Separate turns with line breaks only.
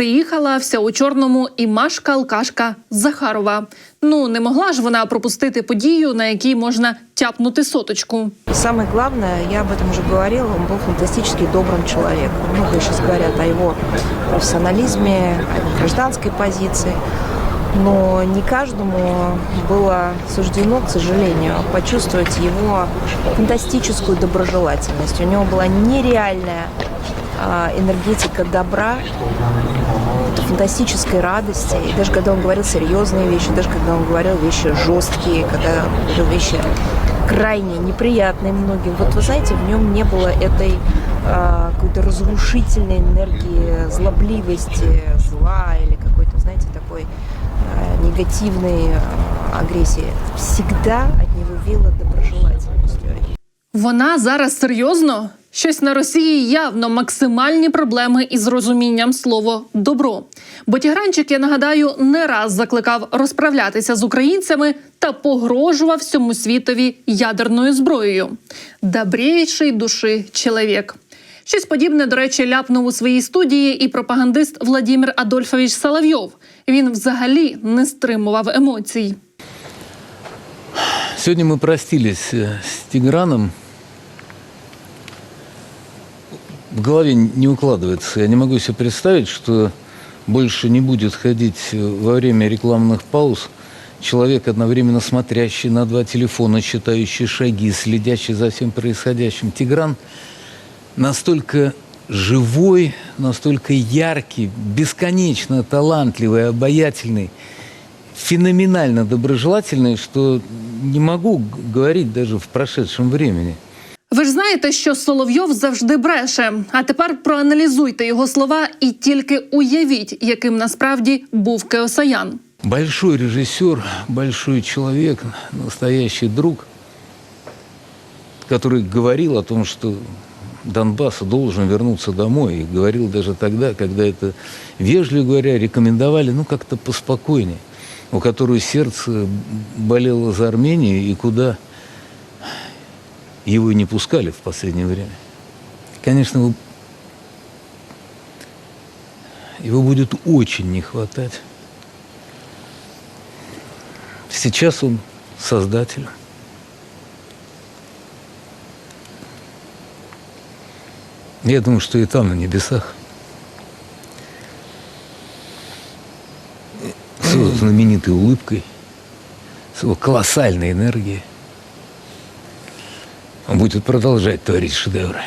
Приїхала вся у чорному і Машка Алкашка Захарова. Ну не могла ж вона пропустити подію, на якій можна тяпнути соточку.
И самое главное, я об этом уже говорила, он был фантастически добрым человеком. Много сейчас говорят о его профессионализме, о его гражданской позиции. Но не каждому было суждено, к сожалению, почувствовать его фантастическую доброжелательность. У него была нереальная а, энергетика добра, фантастической радости. И даже когда он говорил серьезные вещи, даже когда он говорил вещи жесткие, когда говорил вещи крайне неприятные многим. Вот вы знаете, в нем не было этой а, какой-то разрушительной энергии, злобливости, зла или какой-то, знаете, такой а, негативной а, агрессии. Всегда от него веяло доброжелательностью.
Вона зараз серйозно? Щось на Росії явно максимальні проблеми із розумінням слова добро. Бо Тігранчик, я нагадаю, не раз закликав розправлятися з українцями та погрожував всьому світові ядерною зброєю. Добрейший душі чоловік. Щось подібне, до речі, ляпнув у своїй студії і пропагандист Владимир Адольфович Соловйов. Він взагалі не стримував емоцій.
Сегодня мы простились э, с В голове не укладывается. Я не могу себе представить, что больше не будет ходить э, во время рекламных пауз человек, одновременно смотрящий на два телефона, читающий шаги, следящий за всем происходящим. Тигран настолько живой, настолько яркий, бесконечно талантливый, обаятельный, феноменально доброжелательный, что не могу говорить даже в прошедшем времени.
Ви ж знаєте, що Соловйов завжди бреше. А тепер проаналізуйте його слова і тільки уявіть, яким насправді був Кеосаян.
Большой режиссер, большой человек, настоящий друг, который говорил о том, что Донбасс должен вернуться домой. И говорил даже тогда, когда это, вежливо говоря, рекомендовали, ну, как-то поспокойнее. У которого сердце болело за Армению и куда его не пускали в последнее время. Конечно, его, его будет очень не хватать. Сейчас он создатель. Я думаю, что и там, на небесах, с его знаменитой улыбкой, с его колоссальной энергией, будет продолжать творить шедевры.